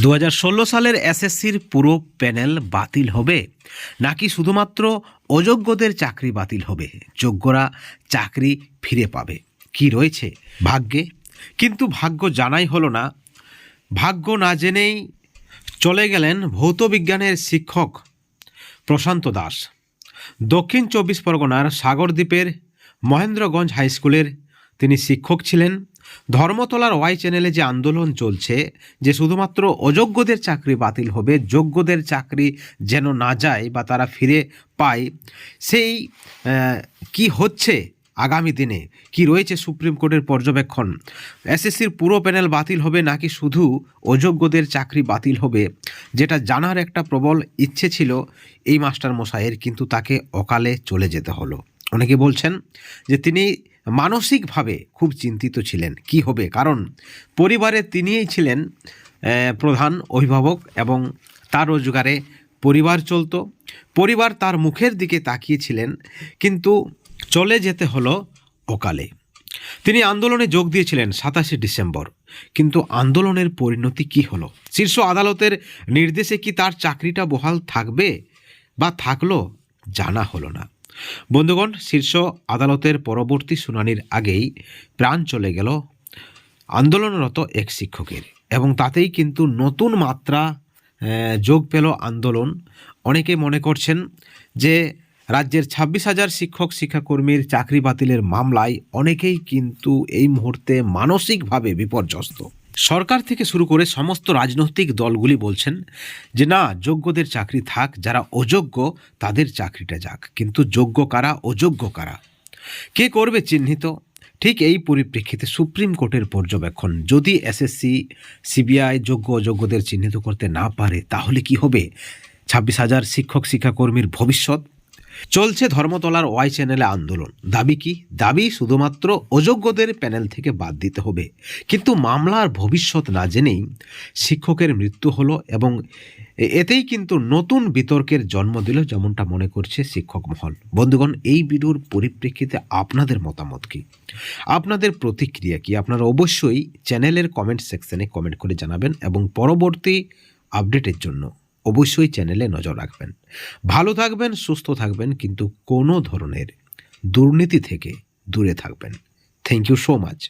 দু হাজার ষোলো সালের এসএসসির পুরো প্যানেল বাতিল হবে, নাকি শুধুমাত্র অযোগ্যদের চাকরি বাতিল হবে? যোগ্যরা চাকরি ফিরে পাবে। কি রয়েছে ভাগ্যে? কিন্তু ভাগ্য জানাই হলো না। ভাগ্য না জেনেই চলে গেলেন ভৌত বিজ্ঞানের শিক্ষক প্রশান্ত দাস। দক্ষিণ চব্বিশ পরগনার সাগরদ্বীপের মহেন্দ্রগঞ্জ হাই স্কুলের তিনি শিক্ষক ছিলেন। ধর্মতলার ওয়াই চ্যানেলে যে আন্দোলন চলছে, যে শুধুমাত্র অযোগ্যদের চাকরি বাতিল হবে, যোগ্যদের চাকরি যেন না যায় বা তারা ফিরে পায়, সেই কি হচ্ছে আগামী দিনে? কি রয়েছে সুপ্রিম কোর্টের পর্যবেক্ষণ? এসএসসির পুরো প্যানেল বাতিল হবে নাকি শুধু অযোগ্যদের চাকরি বাতিল হবে? যেটা জানার একটা প্রবল ইচ্ছে ছিল এই মাস্টার মশাইয়ের কিন্তু তাকে অকালে চলে যেতে হলো। অনেকে বলছেন যে তিনি মানসিকভাবে খুব চিন্তিত ছিলেন। কি হবে? কারণ পরিবারে তিনিই ছিলেন প্রধান অভিভাবক এবং তার রোজগারে পরিবার চলতো। পরিবার তার মুখের দিকে তাকিয়েছিলেন, কিন্তু চলে যেতে হলো অকালে। তিনি আন্দোলনে যোগ দিয়েছিলেন সাতাশে ডিসেম্বর। কিন্তু আন্দোলনের পরিণতি কি হলো? শীর্ষ আদালতের নির্দেশে কি তার চাকরিটা বহাল থাকবে বা থাকল জানা হলো না। বন্ধুগণ, শীর্ষ আদালতের পরবর্তী শুনানির আগেই প্রাণ চলে গেল আন্দোলনরত এক শিক্ষকের এবং তাতেই কিন্তু নতুন মাত্রা যোগ পেল আন্দোলন। অনেকে মনে করছেন যে রাজ্যের ছাব্বিশ হাজার শিক্ষক, শিক্ষাকর্মীর চাকরি বাতিলের মামলায় অনেকেই কিন্তু এই মুহূর্তে মানসিকভাবে বিপর্যস্ত। সরকার থেকে শুরু করে সমস্ত রাজনৈতিক দলগুলি বলছেন যে, না, যোগ্যদের চাকরি থাক, যারা অযোগ্য তাদের চাকরিটা যাক। কিন্তু যোগ্য কারা, অযোগ্য কারা? কে করবে চিহ্নিত? ঠিক এই পরিপ্রেক্ষিতে সুপ্রিম কোর্টের পর্যবেক্ষণ। যদি এসএসসি, সিবিআই যোগ্য, অযোগ্যদের চিহ্নিত করতে না পারে, তাহলে কি হবে? ছাব্বিশ হাজার শিক্ষক শিক্ষাকর্মীর ভবিষ্যৎ চলছে ধর্মতলার ওয়াই চ্যানেলে আন্দোলন। দাবি কি? দাবি শুধুমাত্র অযোগ্যদের প্যানেল থেকে বাদ দিতে হবে। কিন্তু মামলার ভবিষ্যৎ না জেনেই শিক্ষকের মৃত্যু হলো এবং এতেই কিন্তু নতুন বিতর্কের জন্ম দিল যেমনটা মনে করছে শিক্ষক মহল। বন্ধুগণ, এই ভিডিওর পরিপ্রেক্ষিতে আপনাদের মতামত কি? আপনাদের প্রতিক্রিয়া কি? আপনারা অবশ্যই চ্যানেলের কমেন্ট সেকশনে কমেন্ট করে জানাবেন এবং পরবর্তী আপডেটের জন্য অবশ্যই চ্যানেলে নজর রাখবেন। ভালো থাকবেন, সুস্থ থাকবেন, কিন্তু কোনো ধরনের দুর্নীতি থেকে দূরে থাকবেন। Thank you so much